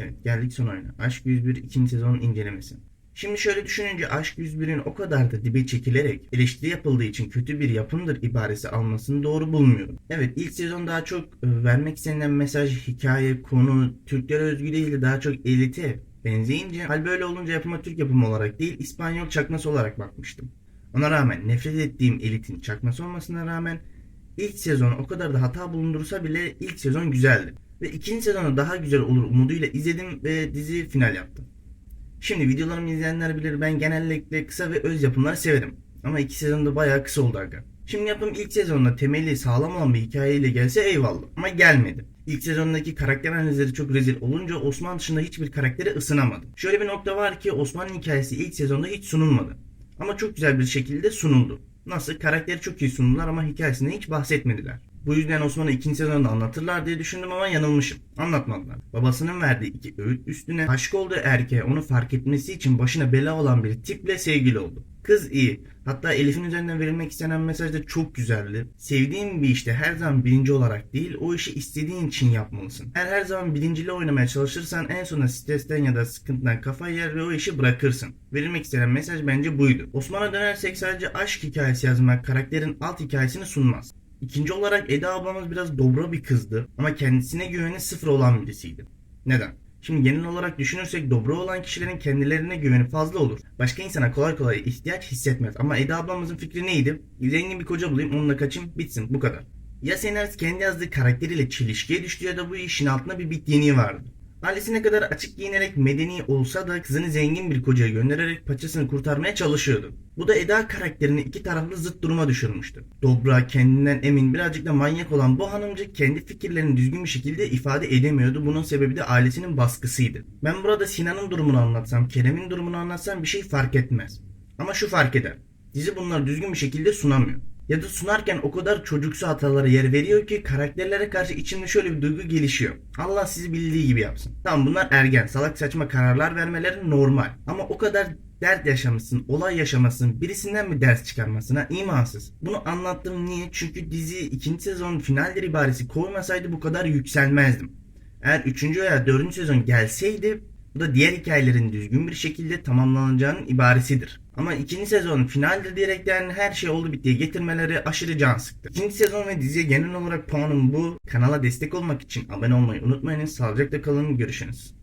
Evet geldik son oyuna. Aşk 101 ikinci sezonun incelemesi. Şimdi şöyle düşününce Aşk 101'in o kadar da dibe çekilerek eleştiri yapıldığı için kötü bir yapımdır ibaresi almasını doğru bulmuyorum. Evet ilk sezon daha çok e, vermek istenilen mesaj, hikaye, konu Türklere özgü değil de daha çok elite benzeyince hal böyle olunca yapıma Türk yapımı olarak değil İspanyol çakması olarak bakmıştım. Ona rağmen nefret ettiğim elitin çakması olmasına rağmen ilk sezon o kadar da hata bulundursa bile ilk sezon güzeldi. Ve ikinci sezonu daha güzel olur umuduyla izledim ve dizi final yaptı. Şimdi videolarımı izleyenler bilir ben genellikle kısa ve öz yapımları severim. Ama iki sezon da bayağı kısa oldu aga. Şimdi yapım ilk sezonda temeli sağlam olan bir hikayeyle gelse eyvallah ama gelmedi. İlk sezondaki karakter analizleri çok rezil olunca Osman dışında hiçbir karaktere ısınamadım. Şöyle bir nokta var ki Osman'ın hikayesi ilk sezonda hiç sunulmadı. Ama çok güzel bir şekilde sunuldu. Nasıl? Karakteri çok iyi sundular ama hikayesinden hiç bahsetmediler. Bu yüzden Osman'ı ikinci sezonda anlatırlar diye düşündüm ama yanılmışım. Anlatmadılar. Babasının verdiği iki öğüt üstüne aşık olduğu erkeğe onu fark etmesi için başına bela olan bir tiple sevgili oldu. Kız iyi. Hatta Elif'in üzerinden verilmek istenen mesaj da çok güzeldi. Sevdiğin bir işte her zaman birinci olarak değil o işi istediğin için yapmalısın. Eğer her zaman birinciyle oynamaya çalışırsan en sonunda stresten ya da sıkıntıdan kafayı yer ve o işi bırakırsın. Verilmek istenen mesaj bence buydu. Osman'a dönersek sadece aşk hikayesi yazmak karakterin alt hikayesini sunmaz. İkinci olarak Eda ablamız biraz dobra bir kızdı ama kendisine güveni sıfır olan birisiydi. Neden? Şimdi genel olarak düşünürsek dobra olan kişilerin kendilerine güveni fazla olur. Başka insana kolay kolay ihtiyaç hissetmez. Ama Eda ablamızın fikri neydi? Zengin bir koca bulayım onunla kaçayım bitsin bu kadar. Ya Seners kendi yazdığı karakteriyle çelişkiye düştü ya da bu işin altında bir bit yeniği vardı. Ailesi ne kadar açık giyinerek medeni olsa da kızını zengin bir kocaya göndererek paçasını kurtarmaya çalışıyordu. Bu da Eda karakterini iki taraflı zıt duruma düşürmüştü. Dobra, kendinden emin, birazcık da manyak olan bu hanımcık kendi fikirlerini düzgün bir şekilde ifade edemiyordu. Bunun sebebi de ailesinin baskısıydı. Ben burada Sinan'ın durumunu anlatsam, Kerem'in durumunu anlatsam bir şey fark etmez. Ama şu fark eder. Dizi bunları düzgün bir şekilde sunamıyor. Ya da sunarken o kadar çocuksu hatalara yer veriyor ki karakterlere karşı içimde şöyle bir duygu gelişiyor. Allah sizi bildiği gibi yapsın. Tamam bunlar ergen, salak saçma kararlar vermeleri normal. Ama o kadar dert yaşamışsın, olay yaşamasın, birisinden mi ders çıkarmasına imansız. Bunu anlattım niye? Çünkü dizi ikinci sezon finaldir ibaresi koymasaydı bu kadar yükselmezdim. Eğer 3. veya 4. sezon gelseydi bu da diğer hikayelerin düzgün bir şekilde tamamlanacağının ibaresidir. Ama ikinci sezon finaldir diyerekten her şey oldu bittiye getirmeleri aşırı can sıktı. İkinci sezon ve diziye genel olarak puanım bu. Kanala destek olmak için abone olmayı unutmayınız. Sağlıcakla kalın. Görüşürüz.